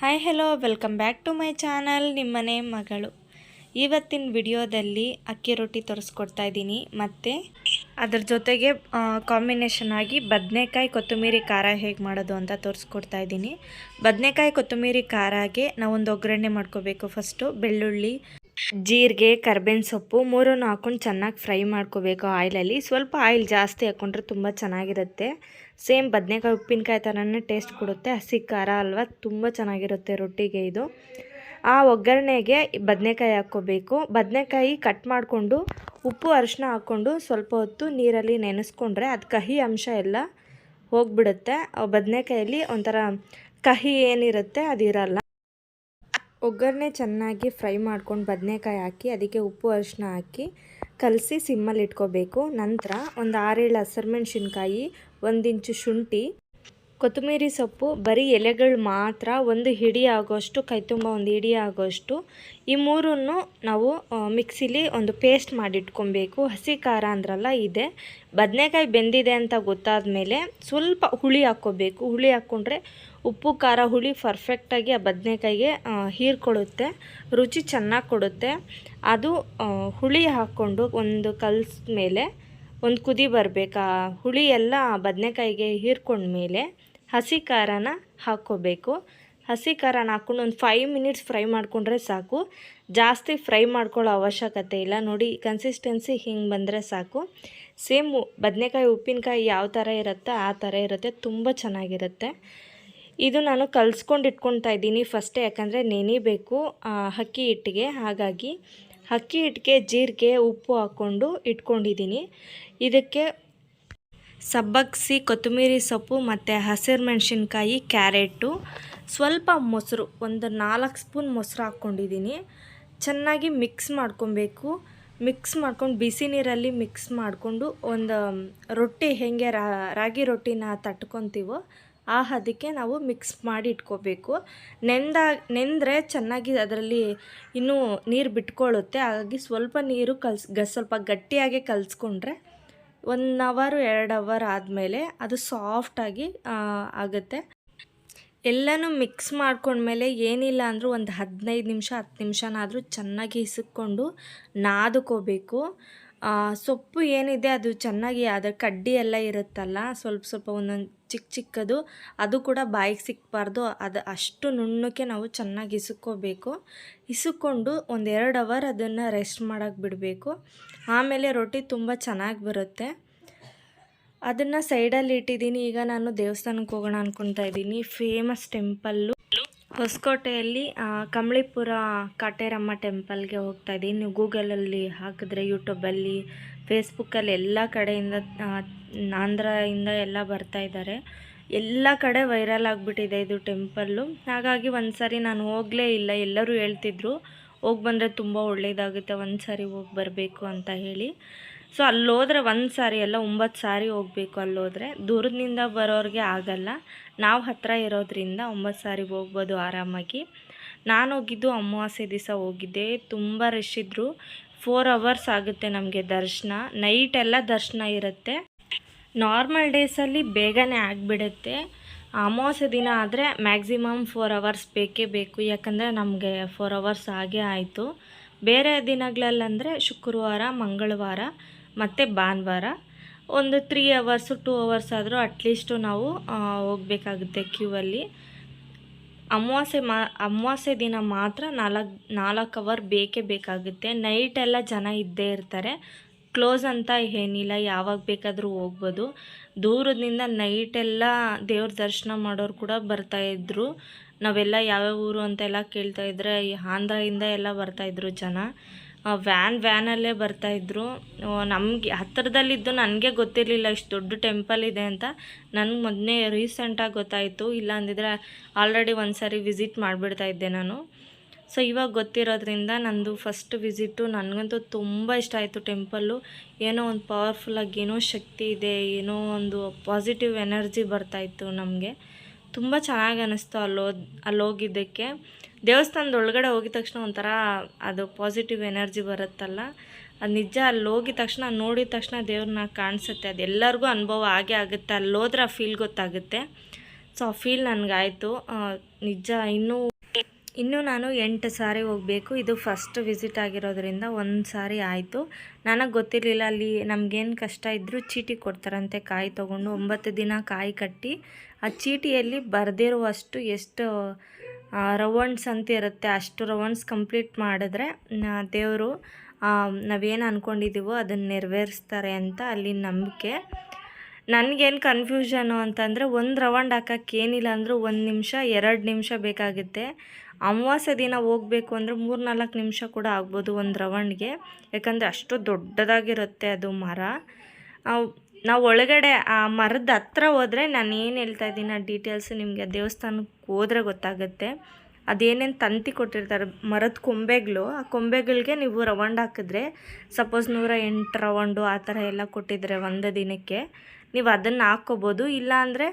Hi hello welcome back to my channel ನಿಮ್ಮನೆ ಮಗಳು. ಇವತ್ತಿನ ವಿಡಿಯೋದಲ್ಲಿ ಅಕ್ಕಿ ರೊಟ್ಟಿ ತೋರಿಸ್ಕೊಡ್ತಾ ಇದ್ದೀನಿ. ಮತ್ತು ಅದ್ರ ಜೊತೆಗೆ ಕಾಂಬಿನೇಷನ್ ಆಗಿ ಬದನೆಕಾಯಿ, ಕೊತ್ತಂಬರಿ, ಖಾರ ಹೇಗೆ ಮಾಡೋದು ಅಂತ ತೋರಿಸ್ಕೊಡ್ತಾ ಇದ್ದೀನಿ. ಬದನೆಕಾಯಿ, ಕೊತ್ತಂಬರಿ, ಖಾರಾಗೆ ನಾವೊಂದು ಒಗ್ಗರಣೆ ಮಾಡ್ಕೋಬೇಕು. ಫಸ್ಟು ಬೆಳ್ಳುಳ್ಳಿ ಜೀರಿಗೆ, ಕರ್ಬೇವಿನ ಸೊಪ್ಪು ಮೂರನ್ನು ಹಾಕೊಂಡು ಚೆನ್ನಾಗಿ ಫ್ರೈ ಮಾಡ್ಕೋಬೇಕು ಆಯಿಲಲ್ಲಿ. ಸ್ವಲ್ಪ ಆಯಿಲ್ ಜಾಸ್ತಿ ಹಾಕ್ಕೊಂಡ್ರೆ ತುಂಬ ಚೆನ್ನಾಗಿರುತ್ತೆ. ಸೇಮ್ ಬದನೆಕಾಯಿ, ಉಪ್ಪಿನಕಾಯಿ ಥರನೇ ಟೇಸ್ಟ್ ಕೊಡುತ್ತೆ. ಹಸಿ, ಖಾರ ಅಲ್ವಾ? ತುಂಬ ಚೆನ್ನಾಗಿರುತ್ತೆ ರೊಟ್ಟಿಗೆ ಇದು. ಆ ಒಗ್ಗರಣೆಗೆ ಬದನೆಕಾಯಿ ಹಾಕ್ಕೋಬೇಕು. ಬದನೆಕಾಯಿ ಕಟ್ ಮಾಡಿಕೊಂಡು ಉಪ್ಪು ಅರಿಶಿನ ಹಾಕ್ಕೊಂಡು ಸ್ವಲ್ಪ ಹೊತ್ತು ನೀರಲ್ಲಿ ನೆನೆಸ್ಕೊಂಡ್ರೆ ಅದು ಕಹಿ ಅಂಶ ಎಲ್ಲ ಹೋಗ್ಬಿಡುತ್ತೆ. ಬದನೆಕಾಯಲ್ಲಿ ಒಂಥರ ಕಹಿ ಏನಿರುತ್ತೆ ಅದಿರಲ್ಲ. ಒಗ್ಗರಣೆ ಚೆನ್ನಾಗಿ ಫ್ರೈ ಮಾಡ್ಕೊಂಡು ಬದನೆಕಾಯಿ ಹಾಕಿ, ಅದಕ್ಕೆ ಉಪ್ಪು ಅರಿಶಿನ ಹಾಕಿ ಕಲಸಿ ಸಿಮ್ಮಲ್ಲಿ ಇಟ್ಕೋಬೇಕು. ನಂತರ ಒಂದು ಆರೇಳು ಹಸಿರು ಮೆಣಸಿನ್ಕಾಯಿ, ಒಂದು ಇಂಚು ಶುಂಠಿ ಕೊತ್ತಂಬರಿ ಸೊಪ್ಪು, ಬರೀ ಎಲೆಗಳು ಮಾತ್ರ, ಒಂದು ಹಿಡಿ ಆಗೋಷ್ಟು, ಕೈ ತುಂಬ ಒಂದು ಹಿಡಿ ಆಗೋಷ್ಟು, ಈ ಮೂರನ್ನು ನಾವು ಮಿಕ್ಸಿಲಿ ಒಂದು ಪೇಸ್ಟ್ ಮಾಡಿಟ್ಕೊಬೇಕು. ಹಸಿ ಖಾರ ಅಂದ್ರಲ್ಲ ಇದೆ. ಬದನೆಕಾಯಿ ಬೆಂದಿದೆ ಅಂತ ಗೊತ್ತಾದ ಮೇಲೆ ಸ್ವಲ್ಪ ಹುಳಿ ಹಾಕ್ಕೋಬೇಕು. ಹುಳಿ ಹಾಕ್ಕೊಂಡ್ರೆ ಉಪ್ಪು, ಖಾರ, ಹುಳಿ ಪರ್ಫೆಕ್ಟಾಗಿ ಆ ಬದನೆಕಾಯಿಗೆ ಹೀರ್ಕೊಡುತ್ತೆ ರುಚಿ ಚೆನ್ನಾಗಿ ಕೊಡುತ್ತೆ. ಅದು ಹುಳಿ ಹಾಕ್ಕೊಂಡು ಒಂದು ಕಲ್ಸ್ ಮೇಲೆ ಒಂದು ಕುದಿ ಬರಬೇಕು. ಹುಳಿ ಎಲ್ಲ ಬದನೆಕಾಯಿಗೆ ಹೀರ್ಕೊಂಡ್ಮೇಲೆ ಹಸಿ ಖಾರನ ಹಾಕ್ಕೋಬೇಕು. ಹಸಿ ಖಾರನ ಹಾಕ್ಕೊಂಡು ಒಂದು ಫೈವ್ ಮಿನಿಟ್ಸ್ ಫ್ರೈ ಮಾಡಿಕೊಂಡ್ರೆ ಸಾಕು. ಜಾಸ್ತಿ ಫ್ರೈ ಮಾಡ್ಕೊಳ್ಳೋ ಅವಶ್ಯಕತೆ ಇಲ್ಲ. ನೋಡಿ ಕನ್ಸಿಸ್ಟೆನ್ಸಿ ಹಿಂಗೆ ಬಂದರೆ ಸಾಕು. ಸೇಮ್ ಬದನೆಕಾಯಿ, ಉಪ್ಪಿನಕಾಯಿ ಯಾವ ಥರ ಇರುತ್ತೆ ಆ ಥರ ಇರುತ್ತೆ. ತುಂಬ ಚೆನ್ನಾಗಿರುತ್ತೆ. ಇದು ನಾನು ಕಲಿಸ್ಕೊಂಡು ಇಟ್ಕೊತಾ ಇದ್ದೀನಿ ಫಸ್ಟೇ. ಯಾಕಂದರೆ ನೆನಿಬೇಕು ಅಕ್ಕಿ ಹಿಟ್ಟಿಗೆ. ಹಾಗಾಗಿ ಅಕ್ಕಿ ಹಿಟ್ಟಿಗೆ ಜೀರಿಗೆ, ಉಪ್ಪು ಹಾಕ್ಕೊಂಡು ಇಟ್ಕೊಂಡಿದ್ದೀನಿ. ಇದಕ್ಕೆ ಸಬ್ಬಕ್ಸಿ, ಕೊತ್ತಂಬರಿ ಸೊಪ್ಪು ಮತ್ತು ಹಸಿರು ಮೆಣಸಿನ್ಕಾಯಿ, ಕ್ಯಾರೆಟು. ಸ್ವಲ್ಪ ಮೊಸರು, ಒಂದು ನಾಲ್ಕು ಸ್ಪೂನ್ ಮೊಸರು ಹಾಕ್ಕೊಂಡಿದ್ದೀನಿ. ಚೆನ್ನಾಗಿ ಮಿಕ್ಸ್ ಮಾಡ್ಕೊಬೇಕು. ಮಿಕ್ಸ್ ಮಾಡ್ಕೊಂಡು ಬಿಸಿ ನೀರಲ್ಲಿ ಮಿಕ್ಸ್ ಮಾಡಿಕೊಂಡು ಒಂದು ರೊಟ್ಟಿ ಹೇಗೆ ರಾಗಿ ರೊಟ್ಟಿನ ತಟ್ಕೊತೀವೋ ಆ ಹದಕ್ಕೆ ನಾವು ಮಿಕ್ಸ್ ಮಾಡಿ ಇಟ್ಕೋಬೇಕು. ನೆಂದ, ನೆಂದರೆ ಚೆನ್ನಾಗಿ ಅದರಲ್ಲಿ ಇನ್ನೂ ನೀರು ಬಿಟ್ಕೊಳ್ಳುತ್ತೆ. ಹಾಗಾಗಿ ಸ್ವಲ್ಪ ನೀರು ಕಲ್ಸ್ ಸ್ವಲ್ಪ ಗಟ್ಟಿಯಾಗೆ ಕಲಿಸ್ಕೊಂಡ್ರೆ ಒನ್ ಅವರು, ಎರಡು ಅವರ್ ಆದಮೇಲೆ ಅದು ಸಾಫ್ಟಾಗಿ ಆಗುತ್ತೆ. ಎಲ್ಲನೂ ಮಿಕ್ಸ್ ಮಾಡ್ಕೊಂಡ್ಮೇಲೆ ಏನಿಲ್ಲ ಅಂದರೂ ಒಂದು ಹದಿನೈದು ನಿಮಿಷ, ಹತ್ತು ನಿಮಿಷನಾದರೂ ಚೆನ್ನಾಗಿ ಹಿಸುಕೊಂಡು ನಾದ್ಕೋಬೇಕು. ಸೊಪ್ಪು ಏನಿದೆ ಅದು ಚೆನ್ನಾಗಿ ಅದರ ಕಡ್ಡಿ ಎಲ್ಲ ಇರುತ್ತಲ್ಲ, ಸ್ವಲ್ಪ ಸ್ವಲ್ಪ ಒಂದೊಂದು ಚಿಕ್ಕ ಚಿಕ್ಕದು, ಅದು ಕೂಡ ಬಾಯಿಗೆ ಸಿಕ್ಕಬಾರ್ದು ಅದು ಅಷ್ಟು ನುಣ್ಣಕ್ಕೆ ನಾವು ಚೆನ್ನಾಗಿ ಇಸುಕೋಬೇಕು. ಇಸುಕೊಂಡು ಒಂದು ಎರಡು ಅವರ್ ಅದನ್ನು ರೆಸ್ಟ್ ಮಾಡೋಕ್ಕೆ ಬಿಡಬೇಕು. ಆಮೇಲೆ ರೊಟ್ಟಿ ತುಂಬ ಚೆನ್ನಾಗಿ ಬರುತ್ತೆ. ಅದನ್ನು ಸೈಡಲ್ಲಿ ಇಟ್ಟಿದ್ದೀನಿ ಈಗ ನಾನು ದೇವಸ್ಥಾನಕ್ಕೆ ಹೋಗೋಣ ಅಂದ್ಕೊತಾ ಇದ್ದೀನಿ. Famous temple. ಹೊಸಕೋಟೆಯಲ್ಲಿ ಕಮಳಿಪುರ ಕಾಟೇರಮ್ಮ ಟೆಂಪಲ್ಗೆ ಹೋಗ್ತಾ ಇದ್ದೀನಿ. ನೀವು ಗೂಗಲಲ್ಲಿ ಹಾಕಿದ್ರೆ ಯೂಟ್ಯೂಬಲ್ಲಿ, ಫೇಸ್ಬುಕ್ಕಲ್ಲಿ ಎಲ್ಲ ಕಡೆಯಿಂದ ಆಂಧ್ರದಿಂದ ಎಲ್ಲ ಬರ್ತಾ ಇದ್ದಾರೆ. ಎಲ್ಲ ಕಡೆ ವೈರಲ್ ಆಗಿಬಿಟ್ಟಿದೆ ಇದು ಟೆಂಪಲ್ಲು. ಹಾಗಾಗಿ ಒಂದು ಸಾರಿ ನಾನು ಹೋಗಲೇ ಇಲ್ಲ, ಎಲ್ಲರೂ ಹೇಳ್ತಿದ್ರು. ಹೋಗಿ ಬಂದರೆ ತುಂಬ ಒಳ್ಳೆಯದಾಗುತ್ತೆ ಒಂದು ಸಾರಿ ಹೋಗಿ ಬರಬೇಕು ಅಂತ ಹೇಳಿ. ಸೊ ಅಲ್ಲೋದ್ರೆ ಒಂದು ಸಾರಿ ಅಲ್ಲ, ಒಂಬತ್ತು ಸಾರಿ ಹೋಗಬೇಕು ಅಲ್ಲೋದ್ರೆ. ದೂರದಿಂದ ಬರೋರಿಗೆ ಆಗಲ್ಲ. ನಾವು ಹತ್ತಿರ ಇರೋದ್ರಿಂದ ಒಂಬತ್ತು ಸಾರಿ ಹೋಗ್ಬೋದು ಆರಾಮಾಗಿ. ನಾನು ಹೋಗಿದ್ದು ಅಮಾವಾಸ್ಯೆ ದಿವಸ ಹೋಗಿದ್ದೆ. ತುಂಬ ರಶ್ ಇದ್ದರು ಫೋರ್ ಅವರ್ಸ್ ಆಗುತ್ತೆ ನಮಗೆ ದರ್ಶನ. ನೈಟೆಲ್ಲ ದರ್ಶನ ಇರುತ್ತೆ. ನಾರ್ಮಲ್ ಡೇಸಲ್ಲಿ ಬೇಗನೆ ಆಗಿಬಿಡುತ್ತೆ. ಅಮಾವಾಸ್ಯೆ ದಿನ ಆದರೆ ಮ್ಯಾಕ್ಸಿಮಮ್ ಫೋರ್ ಅವರ್ಸ್ ಬೇಕೇ ಬೇಕು. ಯಾಕಂದರೆ ನಮಗೆ ಫೋರ್ ಅವರ್ಸ್ ಆಗೇ ಆಯಿತು. ಬೇರೆ ದಿನಗಳಲ್ಲಂದರೆ ಶುಕ್ರವಾರ, ಮಂಗಳವಾರ. ಮತ್ತು ಭಾನುವಾರ ಒಂದು ತ್ರೀ ಅವರ್ಸು ಟೂ ಅವರ್ಸ್ ಆದರೂ ಅಟ್ಲೀಸ್ಟು ನಾವು ಹೋಗಬೇಕಾಗುತ್ತೆ ಕ್ಯೂವಲ್ಲಿ ಅಮಾವಾಸ್ಯೆ ಮಾ, ಅಮಾವಾಸ್ಯೆ ದಿನ ಮಾತ್ರ ನಾಲ್ಕು ನಾಲ್ಕು ಅವರ್ ಬೇಕೇ ಬೇಕಾಗುತ್ತೆ. ನೈಟೆಲ್ಲ ಜನ ಇದ್ದೇ ಇರ್ತಾರೆ. ಕ್ಲೋಸ್ ಅಂತ ಏನಿಲ್ಲ, ಯಾವಾಗ ಬೇಕಾದರೂ ಹೋಗ್ಬೋದು. ದೂರದಿಂದ ನೈಟೆಲ್ಲ ದೇವ್ರ ದರ್ಶನ ಮಾಡೋರು ಕೂಡ ಬರ್ತಾಯಿದ್ರು ನಾವೆಲ್ಲ ಯಾವ್ಯಾವ ಊರು ಅಂತೆಲ್ಲ ಕೇಳ್ತಾಯಿದ್ರೆ ಆಂಧ್ರದಿಂದ ಎಲ್ಲ ಬರ್ತಾಯಿದ್ರು ಜನ. ವ್ಯಾನ್ ವ್ಯಾನಲ್ಲೇ ಬರ್ತಾಯಿದ್ರು ನಮಗೆ ಹತ್ತಿರದಲ್ಲಿದ್ದು ನನಗೆ ಗೊತ್ತಿರಲಿಲ್ಲ ಇಷ್ಟು ದೊಡ್ಡ ಟೆಂಪಲ್ ಇದೆ ಅಂತ. ನನಗೆ ಮೊದಲೇ ರೀಸೆಂಟಾಗಿ ಗೊತ್ತಾಯಿತು. ಇಲ್ಲ ಅಂದಿದ್ರೆ ಆಲ್ರೆಡಿ ಒಂದು ಸಾರಿ ವಿಸಿಟ್ ಮಾಡಿಬಿಡ್ತಾ ಇದ್ದೆ ನಾನು. ಸೊ ಇವಾಗ ಗೊತ್ತಿರೋದ್ರಿಂದ ನಂದು ಫಸ್ಟ್ ವಿಸಿಟು ನನಗಂತೂ ತುಂಬ ಇಷ್ಟ ಆಯಿತು ಟೆಂಪಲ್ಲು ಏನೋ ಒಂದು ಪವರ್ಫುಲ್ಲಾಗಿ ಏನೋ ಶಕ್ತಿ ಇದೆ, ಏನೋ ಒಂದು ಪಾಸಿಟಿವ್ ಎನರ್ಜಿ ಬರ್ತಾಯಿತ್ತು ನಮಗೆ. ತುಂಬ ಚೆನ್ನಾಗಿ ಅನ್ನಿಸ್ತು ಅಲ್ಲೋದ್ ಅಲ್ಲೋಗಿದ್ದಕ್ಕೆ. ದೇವಸ್ಥಾನದ ಒಳಗಡೆ ಹೋಗಿದ ತಕ್ಷಣ ಒಂಥರ ಅದು ಪಾಸಿಟಿವ್ ಎನರ್ಜಿ ಬರುತ್ತಲ್ಲ. ಅದು ನಿಜ ಅಲ್ಲಿ ಹೋಗಿದ ತಕ್ಷಣ, ನೋಡಿದ ತಕ್ಷಣ ದೇವ್ರನ್ನ ಕಾಣಿಸುತ್ತೆ. ಅದು ಎಲ್ಲರಿಗೂ ಅನುಭವ ಆಗೇ ಆಗುತ್ತೆ. ಅಲ್ಲಿ ಹೋದ್ರೆ ಆ ಫೀಲ್ ಗೊತ್ತಾಗುತ್ತೆ. ಸೊ ಆ ಫೀಲ್ ನನಗಾಯಿತು ನಿಜ ಇನ್ನೂ ಇನ್ನೂ ನಾನು ಎಂಟು ಸಾರಿ ಹೋಗಬೇಕು. ಇದು ಫಸ್ಟ್ ವಿಸಿಟ್ ಆಗಿರೋದ್ರಿಂದ ಒಂದು ಸಾರಿ ಆಯಿತು. ನನಗೆ ಗೊತ್ತಿರಲಿಲ್ಲ ಅಲ್ಲಿ ನಮಗೇನು ಕಷ್ಟ ಇದ್ದರೂ ಚೀಟಿ ಕೊಡ್ತಾರಂತೆ ಕಾಯಿ ತೊಗೊಂಡು. ಒಂಬತ್ತು ದಿನ ಕಾಯಿ ಕಟ್ಟಿ ಆ ಚೀಟಿಯಲ್ಲಿ ಬರೆದಿರುವಷ್ಟು ಎಷ್ಟು ರೌಂಡ್ಸ್ ಅಂತ ಇರುತ್ತೆ. ಅಷ್ಟು ರೌಂಡ್ಸ್ ಕಂಪ್ಲೀಟ್ ಮಾಡಿದ್ರೆ ದೇವರು ನಾವೇನು ಅಂದ್ಕೊಂಡಿದ್ದೀವೋ ಅದನ್ನು ನೆರವೇರಿಸ್ತಾರೆ ಅಂತ ಅಲ್ಲಿ ನಂಬಿಕೆ. ನನಗೇನು ಕನ್ಫ್ಯೂಷನು ಅಂತಂದರೆ, ಒಂದು ರೌಂಡ್ ಹಾಕಕ್ಕೆ ಏನಿಲ್ಲ ಅಂದರೂ ಒಂದು ನಿಮಿಷ, ಎರಡು ನಿಮಿಷ ಬೇಕಾಗುತ್ತೆ. ಅಮಾವಾಸ್ಯ ದಿನ ಹೋಗಬೇಕು ಅಂದರೆ ಮೂರು ನಾಲ್ಕು ನಿಮಿಷ ಕೂಡ ಆಗ್ಬೋದು ಒಂದು ರೌಂಡ್ಗೆ. ಯಾಕಂದರೆ ಅಷ್ಟು ದೊಡ್ಡದಾಗಿರುತ್ತೆ ಅದು ಮರ. ನಾವು ಒಳಗಡೆ ಆ ಮರದ ಹತ್ರ ಹೋದರೆ ನಾನು ಏನು ಹೇಳ್ತಾ ಇದ್ದೀನಿ, ಆ ಡೀಟೇಲ್ಸ್ ನಿಮಗೆ ದೇವಸ್ಥಾನಕ್ಕೆ ಹೋದರೆ ಗೊತ್ತಾಗುತ್ತೆ. ಅದೇನೇನು ತಂತಿ ಕೊಟ್ಟಿರ್ತಾರೆ, ಮರದ ಕೊಂಬೆಗಳು, ಆ ಕೊಂಬೆಗಳಿಗೆ ನೀವು ರೌಂಡ್ ಹಾಕಿದ್ರೆ ಸಪೋಸ್ ನೂರ ಎಂಟು ರೌಂಡು ಆ ಥರ ಎಲ್ಲ ಕೊಟ್ಟಿದ್ರೆ ಒಂದು ದಿನಕ್ಕೆ, ನೀವು ಅದನ್ನು ಹಾಕ್ಕೋಬೋದು ಇಲ್ಲಾಂದರೆ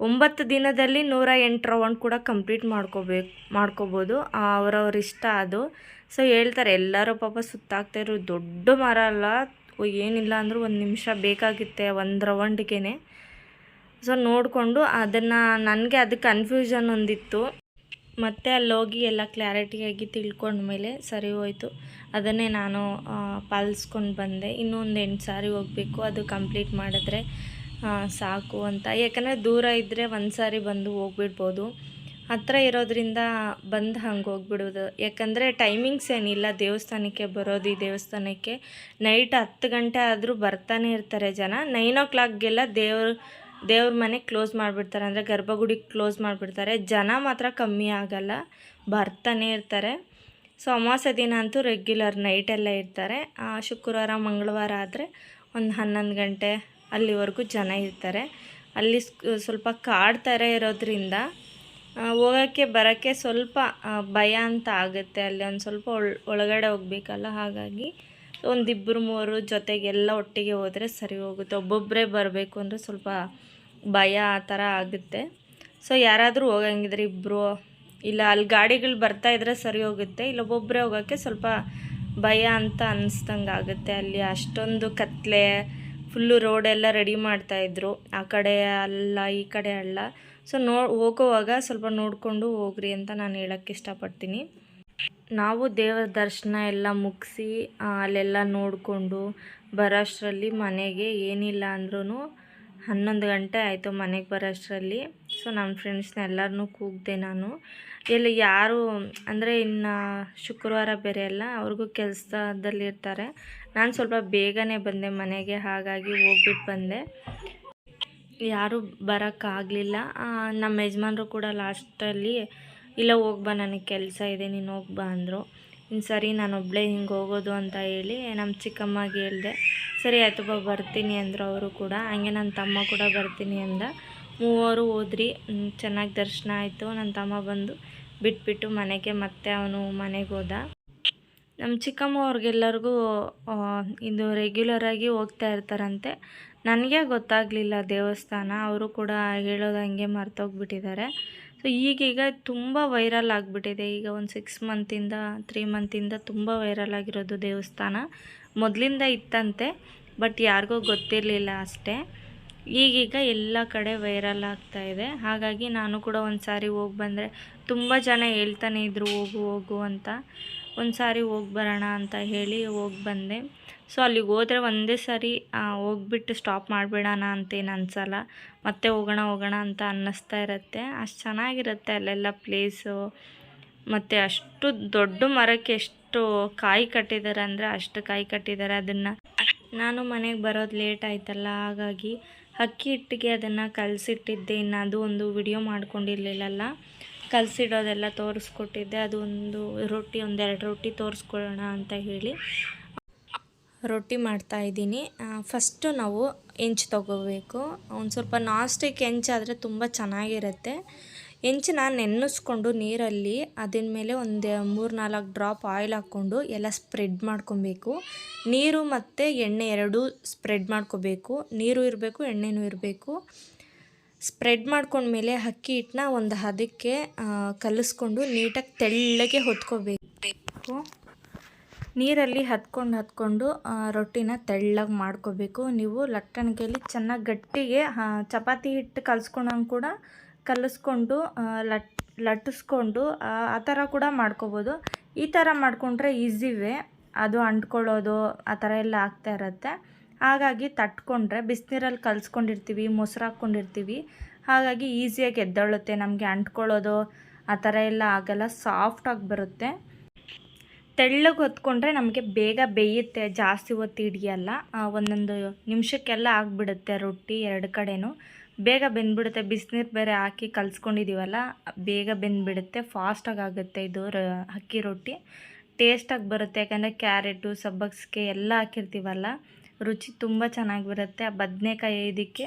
ಒಂಬತ್ತು ದಿನದಲ್ಲಿ ನೂರ ಎಂಟು ರೌಂಡ್ ಕೂಡ ಕಂಪ್ಲೀಟ್ ಮಾಡ್ಕೋಬೇಕು ಮಾಡ್ಕೋಬೋದು. ಅವರವ್ರ ಇಷ್ಟ ಅದು. ಸೊ ಹೇಳ್ತಾರೆ, ಎಲ್ಲರೂ ಪಾಪ ಸುತ್ತಾಕ್ತಾಯಿರೋ ದೊಡ್ಡ ಮರ ಅಲ್ಲ ಏನಿಲ್ಲ ಅಂದರೂ ಒಂದು ನಿಮಿಷ ಬೇಕಾಗುತ್ತೆ, ಒಂದು ರೌಂಡ್ಗೆ ಸೊ, ನೋಡಿಕೊಂಡು ಅದನ್ನು ನನಗೆ ಅದು ಕನ್ಫ್ಯೂಷನ್ ಒಂದಿತ್ತು. ಮತ್ತು ಅಲ್ಲಿ ಹೋಗಿ ಎಲ್ಲ ಕ್ಲಾರಿಟಿಯಾಗಿ ತಿಳ್ಕೊಂಡ್ಮೇಲೆ ಸರಿ ಹೋಯಿತು. ಅದನ್ನೇ ನಾನು ಪಾಲಿಸ್ಕೊಂಡು ಬಂದೆ. ಇನ್ನೊಂದು ಎಂಟು ಸಾರಿ ಹೋಗಬೇಕು, ಅದು ಕಂಪ್ಲೀಟ್ ಮಾಡಿದ್ರೆ ಸಾಕು ಅಂತ. ಯಾಕಂದರೆ ದೂರ ಇದ್ದರೆ ಒಂದು ಸಾರಿ ಬಂದು ಹೋಗ್ಬಿಡ್ಬೋದು. ಹತ್ರ ಇರೋದ್ರಿಂದ ಬಂದು ಹಂಗೆ ಹೋಗ್ಬಿಡೋದು. ಯಾಕಂದರೆ ಟೈಮಿಂಗ್ಸ್ ಏನಿಲ್ಲ ದೇವಸ್ಥಾನಕ್ಕೆ ಬರೋದು ಈ ದೇವಸ್ಥಾನಕ್ಕೆ. ನೈಟ್ ಹತ್ತು ಗಂಟೆ ಆದರೂ ಬರ್ತಾನೆ ಇರ್ತಾರೆ ಜನ. ನೈನ್ ಓ ಕ್ಲಾಕ್ಗೆಲ್ಲ ದೇವ್ರ ದೇವ್ರ ಮನೆ ಕ್ಲೋಸ್ ಮಾಡಿಬಿಡ್ತಾರೆ. ಅಂದರೆ ಗರ್ಭಗುಡಿ ಕ್ಲೋಸ್ ಮಾಡಿಬಿಡ್ತಾರೆ. ಜನ ಮಾತ್ರ ಕಮ್ಮಿ ಆಗಲ್ಲ. ಬರ್ತಾನೆ ಇರ್ತಾರೆ. ಸೊ ಅಮಾವಾಸ್ಯ ದಿನ ಅಂತೂ ರೆಗ್ಯುಲರ್ ನೈಟೆಲ್ಲ ಇರ್ತಾರೆ. ಶುಕ್ರವಾರ, ಮಂಗಳವಾರ ಆದರೆ ಒಂದು ಹನ್ನೊಂದು ಗಂಟೆ ಅಲ್ಲಿವರೆಗೂ ಜನ ಇರ್ತಾರೆ. ಅಲ್ಲಿ ಸ್ವಲ್ಪ ಕಾಡ್ತಾರೆ ಇರೋದ್ರಿಂದ ಹೋಗೋಕ್ಕೆ, ಬರೋಕ್ಕೆ ಸ್ವಲ್ಪ ಭಯ ಅಂತ ಆಗುತ್ತೆ. ಅಲ್ಲಿ ಒಂದು ಸ್ವಲ್ಪ ಒಳ, ಒಳಗಡೆ ಹೋಗ್ಬೇಕಲ್ಲ, ಹಾಗಾಗಿ ಒಂದಿಬ್ಬರು ಮೂವರು ಜೊತೆಗೆಲ್ಲ ಒಟ್ಟಿಗೆ ಹೋದರೆ ಸರಿ ಹೋಗುತ್ತೆ. ಒಬ್ಬೊಬ್ಬರೇ ಬರಬೇಕು ಅಂದರೆ ಸ್ವಲ್ಪ ಭಯ ಆ ಥರ ಆಗುತ್ತೆ. ಸೊ ಯಾರಾದರೂ ಹೋಗಂಗಿದ್ರೆ ಇಬ್ಬರು ಇಲ್ಲ ಅಲ್ಲಿ ಗಾಡಿಗಳು ಬರ್ತಾ ಇದ್ರೆ ಸರಿ ಹೋಗುತ್ತೆ, ಇಲ್ಲ ಒಬ್ಬೊಬ್ಬರೇ ಹೋಗೋಕ್ಕೆ ಸ್ವಲ್ಪ ಭಯ ಅಂತ ಅನ್ನಿಸ್ದಂಗೆ ಆಗುತ್ತೆ. ಅಲ್ಲಿ ಅಷ್ಟೊಂದು ಕತ್ಲೆ ಫುಲ್ಲು ರೋಡೆಲ್ಲ ರೆಡಿ ಮಾಡ್ತಾಯಿದ್ರು ಆ ಕಡೆ ಅಲ್ಲ, ಈ ಕಡೆ ಅಲ್ಲ. ಸೊ ನೋ, ಹೋಗುವಾಗ ಸ್ವಲ್ಪ ನೋಡಿಕೊಂಡು ಹೋಗ್ರಿ ಅಂತ ನಾನು ಹೇಳೋಕ್ಕೆ ಇಷ್ಟಪಡ್ತೀನಿ. ನಾವು ದೇವರ ದರ್ಶನ ಎಲ್ಲ ಮುಗಿಸಿ ಅಲ್ಲೆಲ್ಲ ನೋಡಿಕೊಂಡು ಬರೋಷ್ಟರಲ್ಲಿ ಮನೆಗೆ ಏನಿಲ್ಲ ಅಂದ್ರೂ ಹನ್ನೊಂದು ಗಂಟೆ ಆಯಿತು ಮನೆಗೆ ಬರೋಷ್ಟರಲ್ಲಿ. ಸೊ ನನ್ನ ಫ್ರೆಂಡ್ಸ್ನ ಎಲ್ಲರನ್ನೂ ಕೂಗಿದೆ ನಾನು. ಎಲ್ಲಿ ಯಾರು, ಅಂದರೆ ಇನ್ನು ಶುಕ್ರವಾರ ಬೇರೆ ಅಲ್ಲ, ಅವ್ರಿಗೂ ಕೆಲಸದಲ್ಲಿರ್ತಾರೆ. ನಾನು ಸ್ವಲ್ಪ ಬೇಗನೆ ಬಂದೆ ಮನೆಗೆ, ಹಾಗಾಗಿ ಹೋಗ್ಬಿಟ್ಟು ಬಂದೆ. ಯಾರೂ ಬರೋಕ್ಕಾಗಲಿಲ್ಲ. ನಮ್ಮ ಯಜಮಾನ್ರು ಕೂಡ ಲಾಸ್ಟಲ್ಲಿ, ಇಲ್ಲ ಹೋಗ್ಬಾ ನನಗೆ ಕೆಲಸ ಇದೆ, ನೀನು ಹೋಗ್ಬಾ ಅಂದರು. ಇನ್ನು ಸರಿ ನಾನು ಒಬ್ಬಳೇ ಹಿಂಗೆ ಹೋಗೋದು ಅಂತ ಹೇಳಿ ನಮ್ಮ ಚಿಕ್ಕಮ್ಮಗೆ ಹೇಳಿದೆ, ಸರಿ ಆಯ್ತು ಬಾ, ಬರ್ತೀನಿ, ಅಂದರು ಅವರು ಕೂಡ. ಹಂಗೆ ನನ್ನ ತಮ್ಮ ಕೂಡ ಬರ್ತೀನಿ ಅಂದ. ಮೂವರು ಹೋದ್ರಿ. ಚೆನ್ನಾಗಿ ದರ್ಶನ ಆಯಿತು. ನನ್ನ ತಮ್ಮ ಬಂದು ಬಿಟ್ಬಿಟ್ಟು ಮನೆಗೆ ಮತ್ತೆ ಅವನು ಮನೆಗೆ ಹೋದ. ನಮ್ಮ ಚಿಕ್ಕಮ್ಮ ಅವ್ರಿಗೆಲ್ಲರಿಗೂ ಇದು ರೆಗ್ಯುಲರಾಗಿ ಹೋಗ್ತಾ ಇರ್ತಾರಂತೆ. ನನಗೆ ಗೊತ್ತಾಗಲಿಲ್ಲ ದೇವಸ್ಥಾನ. ಅವರು ಕೂಡ ಹೇಳೋದು ಹಂಗೆ ಮರ್ತೋಗ್ಬಿಟ್ಟಿದ್ದಾರೆ. ಸೊ ಈಗೀಗ ತುಂಬ ವೈರಲ್ ಆಗಿಬಿಟ್ಟಿದೆ. ಈಗ ಒಂದು ಸಿಕ್ಸ್ ಮಂತಿಂದ ತ್ರೀ ಮಂತಿಂದ ತುಂಬ ವೈರಲ್ ಆಗಿರೋದು ದೇವಸ್ಥಾನ. ಮೊದಲಿಂದ ಇತ್ತಂತೆ ಬಟ್ ಯಾರಿಗೂ ಗೊತ್ತಿರಲಿಲ್ಲ ಅಷ್ಟೇ. ಈಗೀಗ ಎಲ್ಲ ಕಡೆ ವೈರಲ್ ಆಗ್ತಾ ಇದೆ. ಹಾಗಾಗಿ ನಾನು ಕೂಡ ಒಂದು ಸಾರಿ ಹೋಗಿ ಬಂದರೆ ತುಂಬ ಜನ ಹೇಳ್ತಾನೆ ಇದ್ರು, ಹೋಗು ಹೋಗು ಅಂತ. ಒಂದು ಸಾರಿ ಹೋಗಿ ಬರೋಣ ಅಂತ ಹೇಳಿ ಹೋಗಿ ಬಂದೆ. ಸೊ ಅಲ್ಲಿಗೆ ಹೋದರೆ ಒಂದೇ ಸಾರಿ ಹೋಗ್ಬಿಟ್ಟು ಸ್ಟಾಪ್ ಮಾಡಿಬಿಡೋಣ ಅಂತೇನು ಅನಿಸಲ್ಲ. ಮತ್ತೆ ಹೋಗೋಣ ಹೋಗೋಣ ಅಂತ ಅನ್ನಿಸ್ತಾ ಇರುತ್ತೆ. ಅಷ್ಟು ಚೆನ್ನಾಗಿರುತ್ತೆ ಅಲ್ಲೆಲ್ಲ ಪ್ಲೇಸು ಮತ್ತು ಅಷ್ಟು ದೊಡ್ಡ ಮರಕ್ಕೆ ಎಷ್ಟು ಕಾಯಿ ಕಟ್ಟಿದ್ದಾರೆ ಅಂದರೆ ಅಷ್ಟು ಕಾಯಿ ಕಟ್ಟಿದ್ದಾರೆ ಅದನ್ನು ನಾನು ಮನೆಗೆ ಬರೋದು ಲೇಟ್ ಆಯ್ತಲ್ಲ, ಹಾಗಾಗಿ ಅಕ್ಕಿ ಹಿಟ್ಟಿಗೆ ಅದನ್ನು ಕಲಸಿಟ್ಟಿದ್ದೆ. ಇನ್ನು ಅದು ಒಂದು ವಿಡಿಯೋ ಮಾಡ್ಕೊಂಡಿರಲಿಲ್ಲಲ್ಲ. ಕಲಸಿಡೋದೆಲ್ಲ ತೋರಿಸ್ಕೊಟ್ಟಿದ್ದೆ. ಅದು ಒಂದು ರೊಟ್ಟಿ, ಒಂದೆರಡು ರೊಟ್ಟಿ ತೋರಿಸ್ಕೊಳ್ಳೋಣ ಅಂತ ಹೇಳಿ. ರೊಟ್ಟಿ ಮಾಡ್ತಾ ಇದ್ದೀನಿ. ಫಸ್ಟು ನಾವು ಹೆಂಚು ತೊಗೋಬೇಕು. ಒಂದು ಸ್ವಲ್ಪ ನಾಸ್ಟಿಕ್ ಹೆಂಚಾದರೆ ತುಂಬ ಚೆನ್ನಾಗಿರುತ್ತೆ. ಹೆಂಚನ್ನ ನೆನೆಸ್ಕೊಂಡು ನೀರಲ್ಲಿ ಅದಿನ ಮೇಲೆ ಒಂದು ಮೂರು ನಾಲ್ಕು ಡ್ರಾಪ್ ಆಯಿಲ್ ಹಾಕ್ಕೊಂಡು ಎಲ್ಲ ಸ್ಪ್ರೆಡ್ ಮಾಡ್ಕೊಬೇಕು. ನೀರು ಮತ್ತು ಎಣ್ಣೆ ಎರಡೂ ಸ್ಪ್ರೆಡ್ ಮಾಡ್ಕೋಬೇಕು. ನೀರು ಇರಬೇಕು, ಎಣ್ಣೆನೂ ಇರಬೇಕು. ಸ್ಪ್ರೆಡ್ ಮಾಡ್ಕೊಂಡ್ಮೇಲೆ ಅಕ್ಕಿ ಹಿಟ್ಟನ್ನ ಒಂದು ಹದಕ್ಕೆ ಕಲಿಸ್ಕೊಂಡು ನೀಟಾಗಿ ತೆಳ್ಳಗೆ ಹೊತ್ಕೋಬೇಕು. ನೀರಲ್ಲಿ ಹತ್ಕೊಂಡು ಹತ್ಕೊಂಡು ರೊಟ್ಟಿನ ತೆಳ್ಳಗೆ ಮಾಡ್ಕೋಬೇಕು. ನೀವು ಲಟ್ಟಣಿಗೆಯಲ್ಲಿ ಚೆನ್ನಾಗಿ ಗಟ್ಟಿಗೆ ಚಪಾತಿ ಹಿಟ್ಟು ಕಲಿಸ್ಕೊಂಡಂಗೆ ಕೂಡ ಕಲಿಸ್ಕೊಂಡು ಲಟ್, ಲಟ್ಟಿಸ್ಕೊಂಡು, ಆ ಥರ ಕೂಡ ಮಾಡ್ಕೋಬೋದು. ಈ ಥರ ಮಾಡಿಕೊಂಡ್ರೆ ಈಸಿವೇ. ಅದು ಅಂಟ್ಕೊಳ್ಳೋದು, ಆ ಥರ ಎಲ್ಲ ಆಗ್ತಾ ಇರುತ್ತೆ. ಹಾಗಾಗಿ ತಟ್ಕೊಂಡ್ರೆ ಬಿಸಿನೀರಲ್ಲಿ ಕಲಿಸ್ಕೊಂಡಿರ್ತೀವಿ, ಮೊಸರು ಹಾಕ್ಕೊಂಡಿರ್ತೀವಿ. ಹಾಗಾಗಿ ಈಸಿಯಾಗಿ ಎದ್ದೊಳುತ್ತೆ. ನಮಗೆ ಅಂಟ್ಕೊಳ್ಳೋದು ಆ ಥರ ಎಲ್ಲ ಆಗಲ್ಲ ಸಾಫ್ಟಾಗಿ ಬರುತ್ತೆ. ತೆಳ್ಳಗೆ ಹೊತ್ಕೊಂಡ್ರೆ ನಮಗೆ ಬೇಗ ಬೇಯುತ್ತೆ, ಜಾಸ್ತಿ ಹೊತ್ತು ಹಿಡಿಯಲ್ಲ. ಒಂದೊಂದು ನಿಮಿಷಕ್ಕೆಲ್ಲ ಆಗಿಬಿಡುತ್ತೆ ರೊಟ್ಟಿ ಎರಡು ಕಡೆನೂ. ಬೇಗ ಬೆಂದ್ಬಿಡುತ್ತೆ. ಬಿಸಿನೀರು ಬೇರೆ ಹಾಕಿ ಕಲಿಸ್ಕೊಂಡಿದ್ದೀವಲ್ಲ ಬೇಗ ಬೆಂದ್ಬಿಡುತ್ತೆ. ಫಾಸ್ಟಾಗಿ ಆಗುತ್ತೆ ಇದು ಅಕ್ಕಿ ರೊಟ್ಟಿ. ಟೇಸ್ಟಾಗಿ ಬರುತ್ತೆ. ಯಾಕಂದರೆ ಕ್ಯಾರೆಟು ಸಬ್ಬಕ್ಸಿಗೆ ಎಲ್ಲ ಹಾಕಿರ್ತೀವಲ್ಲ ರುಚಿ ತುಂಬ ಚೆನ್ನಾಗಿ ಬರುತ್ತೆ. ಆ ಬದನೆಕಾಯಿ ಇದಕ್ಕೆ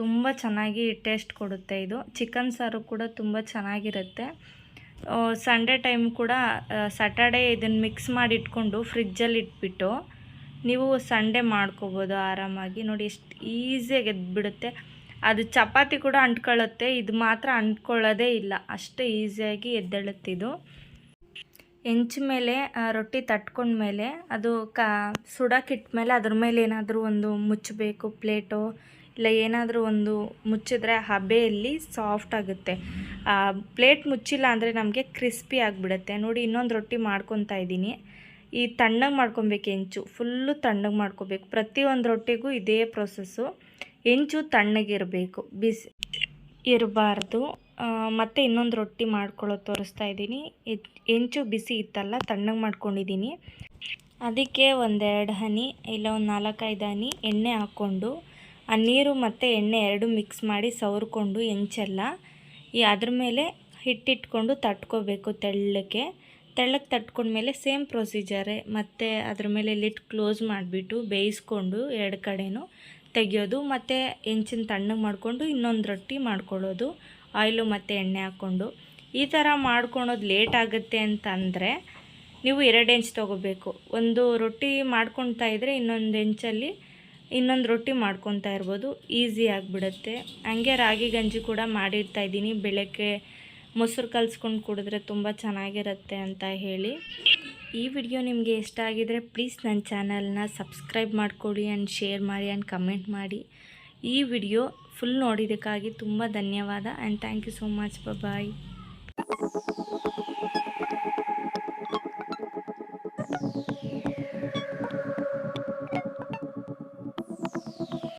ತುಂಬ ಚೆನ್ನಾಗಿ ಟೇಸ್ಟ್ ಕೊಡುತ್ತೆ ಇದು. ಚಿಕನ್ ಸಾರು ಕೂಡ ತುಂಬ ಚೆನ್ನಾಗಿರುತ್ತೆ. ಸಂಡೇ ಟೈಮ್ ಕೂಡ ಸ್ಯಾಟರ್ಡೇ ಇದನ್ನು ಮಿಕ್ಸ್ ಮಾಡಿ ಇಟ್ಕೊಂಡು ಫ್ರಿಜ್ಜಲ್ಲಿ ಇಟ್ಬಿಟ್ಟು ನೀವು ಸಂಡೇ ಮಾಡ್ಕೋಬೋದು ಆರಾಮಾಗಿ. ನೋಡಿ ಎಷ್ಟು ಈಸಿಯಾಗಿ ಎದ್ಬಿಡುತ್ತೆ. ಅದು ಚಪಾತಿ ಕೂಡ ಅಂಟ್ಕೊಳ್ಳುತ್ತೆ. ಇದು ಮಾತ್ರ ಅಂಟ್ಕೊಳ್ಳೋದೇ ಇಲ್ಲ. ಅಷ್ಟು ಈಸಿಯಾಗಿ ಎದ್ದೇಳುತ್ತೆ ಇದು. ಹೆಂಚು ಮೇಲೆ ರೊಟ್ಟಿ ತಟ್ಕೊಂಡ್ಮೇಲೆ ಅದು ಕ ಸುಡೋಕ್ಕಿಟ್ಮೇಲೆ ಅದ್ರ ಮೇಲೆ ಏನಾದರೂ ಒಂದು ಮುಚ್ಚಬೇಕು ಪ್ಲೇಟು, ಇಲ್ಲ ಏನಾದರೂ ಒಂದು ಮುಚ್ಚಿದ್ರೆ ಹಬೆಯಲ್ಲಿ ಸಾಫ್ಟ್ ಆಗುತ್ತೆ. ಪ್ಲೇಟ್ ಮುಚ್ಚಿಲ್ಲ ಅಂದರೆ ನಮಗೆ ಕ್ರಿಸ್ಪಿ ಆಗಿಬಿಡುತ್ತೆ. ನೋಡಿ, ಇನ್ನೊಂದು ರೊಟ್ಟಿ ಮಾಡ್ಕೊತಾ ಇದ್ದೀನಿ. ಈ ತಣ್ಣಗೆ ಮಾಡ್ಕೊಬೇಕು ಹೆಂಚು. ಫುಲ್ಲು ತಣ್ಣಗೆ ಮಾಡ್ಕೋಬೇಕು. ಪ್ರತಿಯೊಂದು ರೊಟ್ಟಿಗೂ ಇದೇ ಪ್ರೊಸೆಸ್ಸು. ಹೆಂಚು ತಣ್ಣಗಿರಬೇಕು. ಬಿಸಿ ಇರಬಾರ್ದು. ಮತ್ತು ಇನ್ನೊಂದು ರೊಟ್ಟಿ ಮಾಡ್ಕೊಳ್ಳೋದು ತೋರಿಸ್ತಾ ಇದ್ದೀನಿ. ಎಂಚು ಬಿಸಿ ಇತ್ತಲ್ಲ, ತಣ್ಣಗೆ ಮಾಡ್ಕೊಂಡಿದ್ದೀನಿ. ಅದಕ್ಕೆ ಒಂದೆರಡು ಹನಿ, ಇಲ್ಲ ಒಂದು ನಾಲ್ಕೈದು ಹನಿ ಎಣ್ಣೆ ಹಾಕ್ಕೊಂಡು, ಆ ನೀರು ಮತ್ತು ಎಣ್ಣೆ ಎರಡು ಮಿಕ್ಸ್ ಮಾಡಿ ಸವರ್ಕೊಂಡು ಹೆಂಚೆಲ್ಲ, ಈ ಅದ್ರ ಮೇಲೆ ಹಿಟ್ಟಿಟ್ಕೊಂಡು ತಟ್ಕೋಬೇಕು ತೆಳ್ಳಗೆ ತಟ್ಕೊಂಡ ತಟ್ಕೊಂಡ್ಮೇಲೆ ಸೇಮ್ ಪ್ರೊಸೀಜರೇ, ಮತ್ತು ಅದ್ರ ಮೇಲೆ ಲಿಟ್ ಕ್ಲೋಸ್ ಮಾಡಿಬಿಟ್ಟು ಬೇಯಿಸ್ಕೊಂಡು ಎರಡು ಕಡೆನೂ ತೆಗಿಯೋದು ಮತ್ತು ಹೆಂಚಿನ ತಣ್ಣಗೆ ಮಾಡಿಕೊಂಡು ಇನ್ನೊಂದು ರೊಟ್ಟಿ ಮಾಡ್ಕೊಳ್ಳೋದು, ಆಯಿಲು ಮತ್ತು ಎಣ್ಣೆ ಹಾಕ್ಕೊಂಡು. ಈ ಥರ ಮಾಡ್ಕೊಳೋದು ಲೇಟ್ ಆಗುತ್ತೆ ಅಂತಂದರೆ ನೀವು ಎರಡು ಹೆಂಚು ತೊಗೋಬೇಕು. ಒಂದು ರೊಟ್ಟಿ ಮಾಡ್ಕೊತಾ ಇದ್ದರೆ ಇನ್ನೊಂದು ಹೆಂಚಲ್ಲಿ ಇನ್ನೊಂದು ರೊಟ್ಟಿ ಮಾಡ್ಕೊತಾ ಇರ್ಬೋದು. ಈಸಿ ಆಗಿಬಿಡುತ್ತೆ. ಹಂಗೆ ರಾಗಿ ಗಂಜಿ ಕೂಡ ಮಾಡಿರ್ತಾ ಇದ್ದೀನಿ. ಬೆಳಗ್ಗೆ ಮೊಸರು ಕಲಿಸ್ಕೊಂಡು ಕುಡಿದ್ರೆ ತುಂಬ ಚೆನ್ನಾಗಿರುತ್ತೆ ಅಂತ ಹೇಳಿ. ಈ ವಿಡಿಯೋ ನಿಮಗೆ ಇಷ್ಟ ಆಗಿದರೆ ಪ್ಲೀಸ್ ನನ್ನ ಚಾನಲ್ನ ಸಬ್ಸ್ಕ್ರೈಬ್ ಮಾಡಿಕೊಡಿ ಆ್ಯಂಡ್ ಶೇರ್ ಮಾಡಿ ಆ್ಯಂಡ್ ಕಮೆಂಟ್ ಮಾಡಿ. ಈ ವಿಡಿಯೋ ಫುಲ್ ನೋಡಿದ್ದಕ್ಕಾಗಿ ತುಂಬ ಧನ್ಯವಾದ and thank you so much. Bye